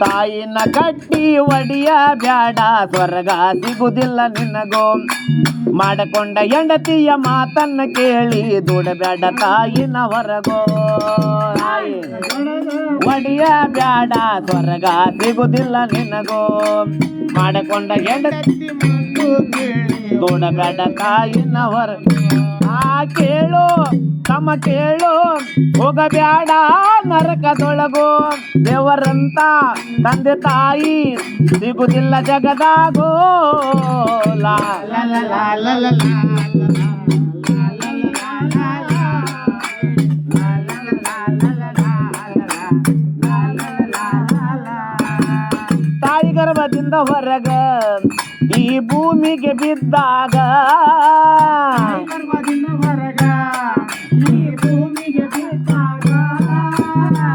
ತಾಯಿನ ಕಟ್ಟಿ ಒಡಿಯ ಬ್ಯಾಡ, ಸ್ವರ್ಗ ಸಿಗುದಿಲ್ಲ ನಿನಗೋ. ಮಾಡಿಕೊಂಡ ಹೆಂಡತಿಯ ಮಾತನ್ನ ಕೇಳಿ ದುಡಬ್ಯಾಡ ತಾಯಿನ ಹೊರಗೋ. ಒಡಿಯ ಬ್ಯಾಡ, ಸ್ವರ್ಗ ಸಿಗುದಿಲ್ಲ ನಿನಗೋ. ಮಾಡಿಕೊಂಡ ಹೆಂಡತಿ ದುಡಬ್ಯಾಡ ಗುಣಗಣ ಕಾಯಿನವರ ಆ ಕೇಳು ತಮ್ಮ ಕೇಳು ಹೋಗಬೇಡ ನರಕದೊಳಗೋ ದೇವರಂತ ತಂದೆ ತಾಯಿ ಸಿಗುದಿಲ್ಲ ಜಗದಾಗೋ ಲಾ ತಾಯಿ ಗರ್ಭದಿಂದ ಹೊರಗ ಈ ಭೂಮಿಗೆ ಬಿದ್ದಾಗ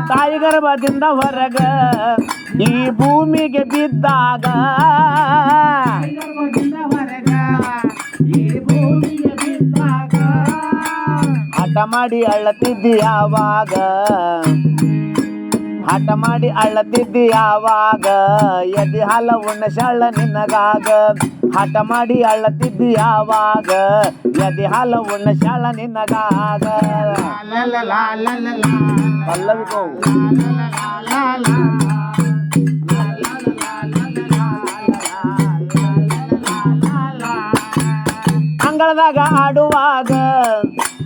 ತಾಯಿ ಗರ್ಭದಿಂದ ಹೊರಗ ಈ ಭೂಮಿಗೆ ಬಿದ್ದಾಗ ಹಠ ಮಾಡಿ ಅಳ್ಳತಿದ್ದಿ ಯಾವಾಗ? ಹಠ ಮಾಡಿ ಅಳ್ಳತಿದ್ದಿ ಯಾವಾಗ? ಎದಿ ಹಾಲ ಉಣ್ಣಶಾಳ ನಿನಗಾಗ. ಹಠ ಮಾಡಿ ಅಳ್ಳತಿದ್ದಿ ಯಾವಾಗ? ಎದಿ ಹಾಲ ಉಣ್ಣಶಾಳ ನಿನಗಾಗ. ಪಲ್ಲವಿ. ಅಂಗಳದಾಗ ಆಡುವಾಗ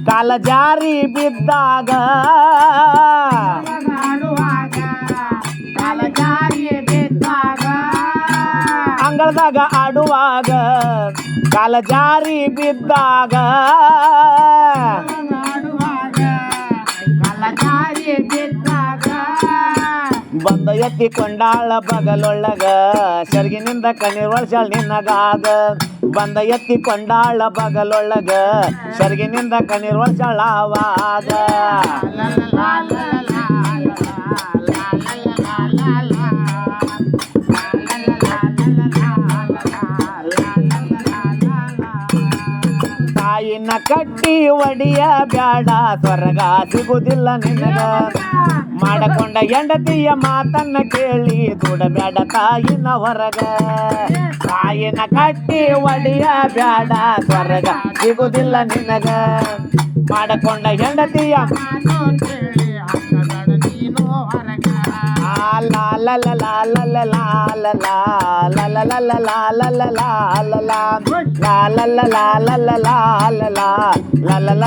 ಕಾಲ ಜಾರಿ ಬಿದ್ದಾಗ. ಅಂಗಳದಾಗ ಆಡುವಾಗ ಕಾಲ ಜಾರಿ ಬಿದ್ದಾಗ ಬಂದ ಎತ್ತಿ ಕೊಂಡಾಳ ಬಗಲೊಳಗ ಸೆರಗಿನಿಂದ ಕಣ್ಣೀರ್ ವರ್ಷಾಳ್ ನಿನ್ನಗಾಗ ಬಂದ ಎತ್ತಿ ಕೊಂಡಾಳ ಬಗಲೊಳಗ ಸೆರಗಿನಿಂದ ಕಣ್ಣೀರ್ ವರ್ಷಾಳ ತಾಯಿನ ಕಟ್ಟಿ ಒಡಿಯ ಬ್ಯಾಡ, ಸ್ವರ್ಗ ಸಿಗುದಿಲ್ಲ ನಿನಗ. ಮಾಡಕೊಂಡ ಹೆಂಡತಿಯ ಮಾತನ್ನ ಕೇಳಿ ದುಡಬೇಡ ತಾಯಿನ ಹೊರಗ. ತಾಯಿನ ಕಟ್ಟಿ ಒಡಿಯ ಬ್ಯಾಡ, ಸ್ವರ್ಗ ಸಿಗುದಿಲ್ಲ ನಿನಗ. ಮಾಡಕೊಂಡ ಹೆಂಡತಿಯ ಕಟ್ಟಿ la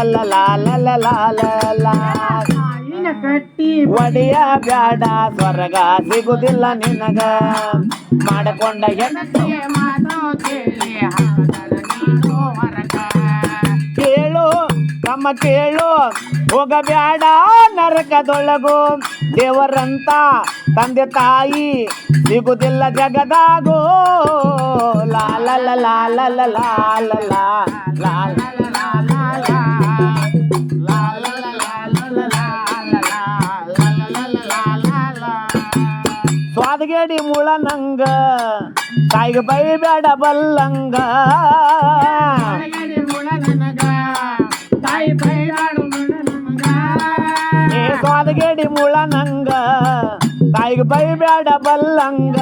la la la la la ಒಡೆಯ ಬ್ಯಾಡ ಸ್ವರ್ಗ ಸಿಗುದಿಲ್ಲ ನಿನಗ ಮಾಡಿಕೊಂಡ ಕೇಳು, ತಮ್ಮ ಕೇಳು ಹೋಗಬ್ಯಾಡ ನರಕದೊಳಗು. ದೇವರಂತ ತಂದೆ ತಾಯಿ ಸಿಗುದಿಲ್ಲ ಜಗದಾಗೋ ಲಾಲ ಲಾಲ ಸ್ವಾದಗೇಡಿ ಮೂಳ ನಂಗ ತಾಯಿಗೆ ಬೈ ಬೇಡ ಬಲ್ಲಂಗ ಸ್ವಾದಗೇಡಿ ಮೂಳ ನಂಗ ತಾಯಿಗೆ ಬೈ ಬೇಡ ಬಲ್ಲಂಗ.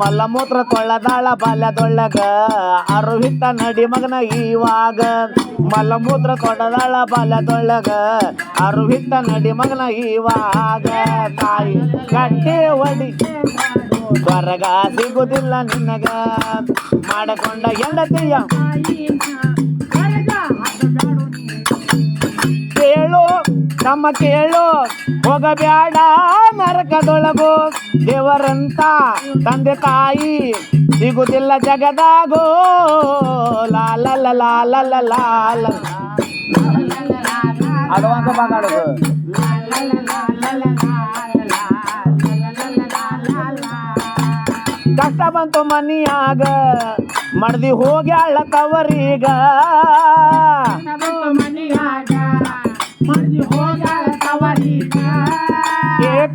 ಮಲ್ಲಮೂತ್ರ ಕೊಳ್ಳದಾಳ ಬಾಲ್ಯದೊಳಗ, ಅರುಹಿತ ನಡಿ ಮಗನ ಇವಾಗ ಮಲ್ಲಮೂತ್ರ ಕೊಡದಾಳ ಬಾಲ್ಯದೊಳಗ, ಅರುಹಿತ ನಡಿ ಮಗನ ಇವಾಗ ತಾಯಿ ಕಟ್ಟಿ ಒಡಿ ಬರಗ ಸಿಗುದಿಲ್ಲ ನಿನಗ. ಮಾಡಕೊಂಡ ಹೆಂಡತಿಯ ನಮ್ಮ ಕೇಳು ಹೋಗಬೇಡ ನರಕದೊಳಗು. ದೇವರಂತ ತಂದೆ ತಾಯಿ ಸಿಗುದಿಲ್ಲ ಜಗದಾಗೋ. ಲಾಲ ಲಾಲ ಲಾಲ ಅದು ಕಷ್ಟ ಬಂತು ಮನಿಯಾಗ ಮಡ್ದಿ ಹೋಗ್ಯಾಳ ತವರೀಗ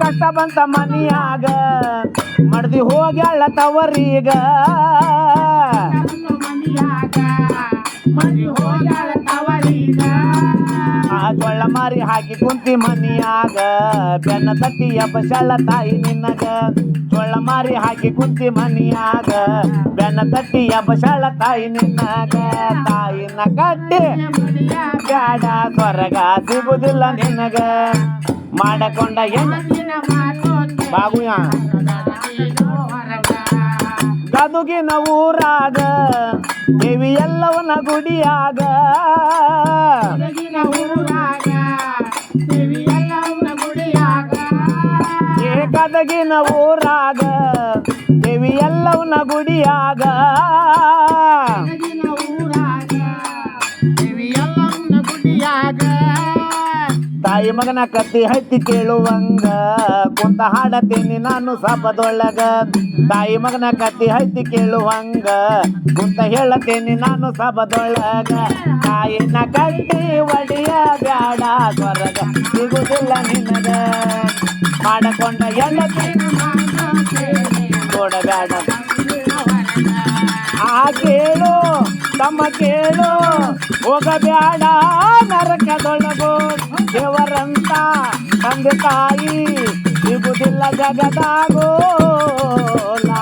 ಕಷ್ಟ ಬಂತ ಮನಿಯಾಗ ಮಡ್ದಿ ಹೋಗ್ಯಾಳ ತವರೀಗ ಆ ಮಾರಿ ಹಾಕಿ ಕುಂತಿ ಮನಿಯಾಗ. ಬೆನ್ನ ತಟ್ಟಿ ಎಬ್ಬಸಳ ತಾಯಿ ನಿನ್ನಗ ಜೊಳ್ಳ ಮಾರಿ ಹಾಕಿ ಕುಂತಿ ಮನಿಯಾಗ. ಬೆನ್ನ ತಟ್ಟಿ ಎಬ್ಬಸಳ ತಾಯಿ ನಿನ್ನಗ ತಾಯಿನ ಕಟ್ಟಿ ಬ್ಯಾಡ ಸ್ವರ್ಗ ಸಿಗುದಿಲ್ಲ ನಿನಗ. ಮಾಡಕೊಂಡ ಬಾಗುಯ. ಗದುಗಿನ ಊರಾಗ ದೇವಿ ಎಲ್ಲವನ ಗುಡಿಯಾಗ ಗದಗಿನ ಊರಾಗ ದೇವಿ ಎಲ್ಲವನ ಗುಡಿಯಾಗ. ತಾಯಿ ಮಗನ ಕತ್ತಿ ಹತ್ತಿ ಕೇಳುವಂಗ, ಕುಂತ ಹಾಡತೀನಿ ನಾನು ಸಾಪದೊಳಗ. ತಾಯಿ ಮಗನ ಕತ್ತಿ ಹತ್ತಿ ಕೇಳುವಂಗ, ಕುಂತ ಹೇಳತೀನಿ ನಾನು ಸಾಪದೊಳಗ. ತಾಯಿನ ಕಟ್ಟಿ ಒಡಿಯ ಬ್ಯಾಡ ಸ್ವರಗ ಸಿಗುದಿಲ್ಲ ನಿನಗ. ಮಾಡಕೊಂಡ ಎಲ್ಲ ಕೊಡಬೇಡ ಆ ಕೇಳು, ತಮ್ಮ ಕೇಳು, ಹೋಗಬ್ಯಾಡ ತಂದೆ ತಾಯಿ ಸಿಗುದಿಲ್ಲ ಜಗದಾಗೋ ಲಾ